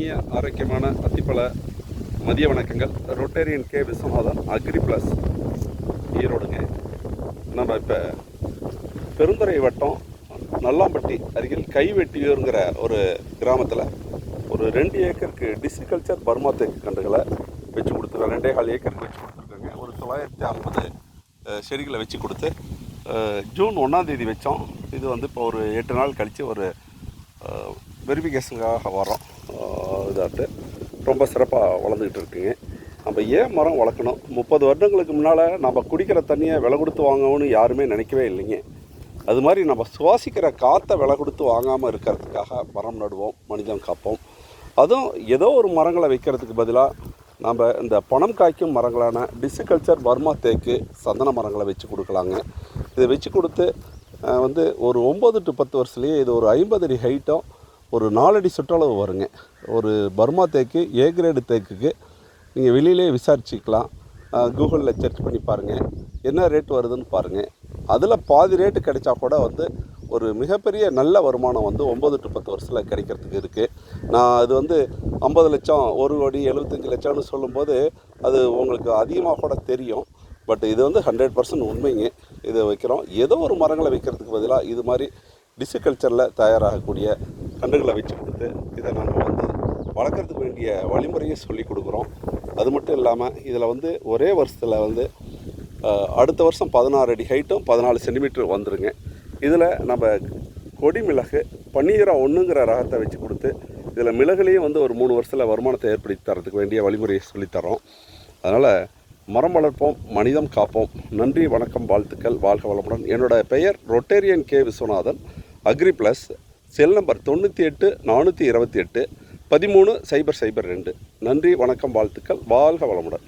இனிய ஆரோக்கியமான அத்திப்பழ மதிய வணக்கங்கள். Rotarian K. Viswanathan agri plus. ஈரோடுங்க. நம்ம இப்போ பெருந்துறை வட்டம் நல்லாம்பட்டி அருகில் கைவெட்டியூருங்கிற ஒரு கிராமத்தில் ஒரு ரெண்டு ஏக்கருக்கு டிசிகல்ச்சர் பர்மா தேக்கு கண்டுகளை வச்சு கொடுத்துருக்கோம் ரெண்டே கால் ஏக்கருக்கு வச்சு கொடுத்துருக்காங்க. ஒரு தொள்ளாயிரத்தி ஐம்பது செடிகளை வச்சு கொடுத்து ஜூன் ஒன்றாந்தேதி வச்சோம். இது வந்து இப்போ ஒரு எட்டு நாள் கழித்து ஒரு வெரிஃபிகேஷனுக்காக வரோம் இதாட்டு. ரொம்ப சிறப்பாக வளர்ந்துக்கிட்டு இருக்குங்க. நம்ம ஏன் மரம் வளர்க்கணும்? முப்பது வருடங்களுக்கு முன்னால் நம்ம குடிக்கிற தண்ணியை விலை கொடுத்து வாங்கணும்னு யாருமே நினைக்கவே இல்லைங்க. அது மாதிரி நம்ம சுவாசிக்கிற காற்றை விலை கொடுத்து வாங்காமல் இருக்கிறதுக்காக மரம் நடுவோம் மனிதன் காப்போம். அதுவும் ஏதோ ஒரு மரங்களை வைக்கிறதுக்கு பதிலாக நம்ம இந்த பணம் காய்க்கும் மரங்களான டிசிகல்ச்சர் பர்மா தேக்கு சந்தன மரங்களை வச்சு கொடுக்கலாங்க. இதை வச்சு கொடுத்து வந்து ஒரு ஒம்பது டு பத்து வருஷத்துலேயே இது ஒரு ஐம்பது அடி ஹைட்டும் ஒரு நாலடி சுற்றளவு வருங்க. ஒரு பர்மா தேக்கு ஏ கிரேடு தேக்குக்கு நீங்கள் வெளியிலே விசாரிச்சுக்கலாம். கூகுளில் சர்ச் பண்ணி பாருங்கள் என்ன ரேட் வருதுன்னு பாருங்கள் அதில் பாதி ரேட்டு கிடைச்சா கூட வந்து ஒரு மிகப்பெரிய நல்ல வருமானம் வந்து ஒம்பது டு பத்து வருஷத்தில் கிடைக்கிறதுக்கு இருக்குது நான் அது வந்து ஐம்பது லட்சம் ஒரு கோடி எழுபத்தஞ்சி லட்சம்னு சொல்லும்போது அது உங்களுக்கு அதிகமாக கூட தெரியும். பட் இது வந்து ஹண்ட்ரட் பர்சன்ட் உண்மைங்க. இதை வைக்கிறோம். ஏதோ ஒரு மரங்களை வைக்கிறதுக்கு பதிலாக இது மாதிரி டிசிகல்ச்சரில் தயாராகக்கூடிய கன்றுகளை வச்சு கொடுத்து இதை நம்ம வந்து வளர்க்குறதுக்கு வேண்டிய வழிமுறையை சொல்லி கொடுக்குறோம். அது மட்டும் இல்லாமல் இதில் வந்து ஒரே வருஷத்தில் வந்து அடுத்த வருஷம் பதினாறு அடி ஹைட்டும் பதினாலு சென்டிமீட்டர் வந்துருங்க. இதில் நம்ம கொடி மிளகு பன்னீரம் ஒன்றுங்கிற ரகத்தை வச்சு கொடுத்து இதில் மிளகுலேயும் வந்து ஒரு மூணு வருஷத்தில் வருமானத்தை ஏற்படுத்தி தரத்துக்கு வேண்டிய வழிமுறையை சொல்லித்தரோம் அதனால் மரம் வளர்ப்போம் மனிதம் காப்போம். நன்றி வணக்கம் வாழ்த்துக்கள் வாழ்க வளமுடன். என்னோட பெயர் Rotarian K. Viswanathan. Agri plus cell number தொண்ணூற்றி எட்டு நானூற்றி இருபத்தி எட்டு பதிமூணு சைபர் சைபர் ரெண்டு. நன்றி வணக்கம் வாழ்த்துக்கள் வாழ்க வளமுடன்.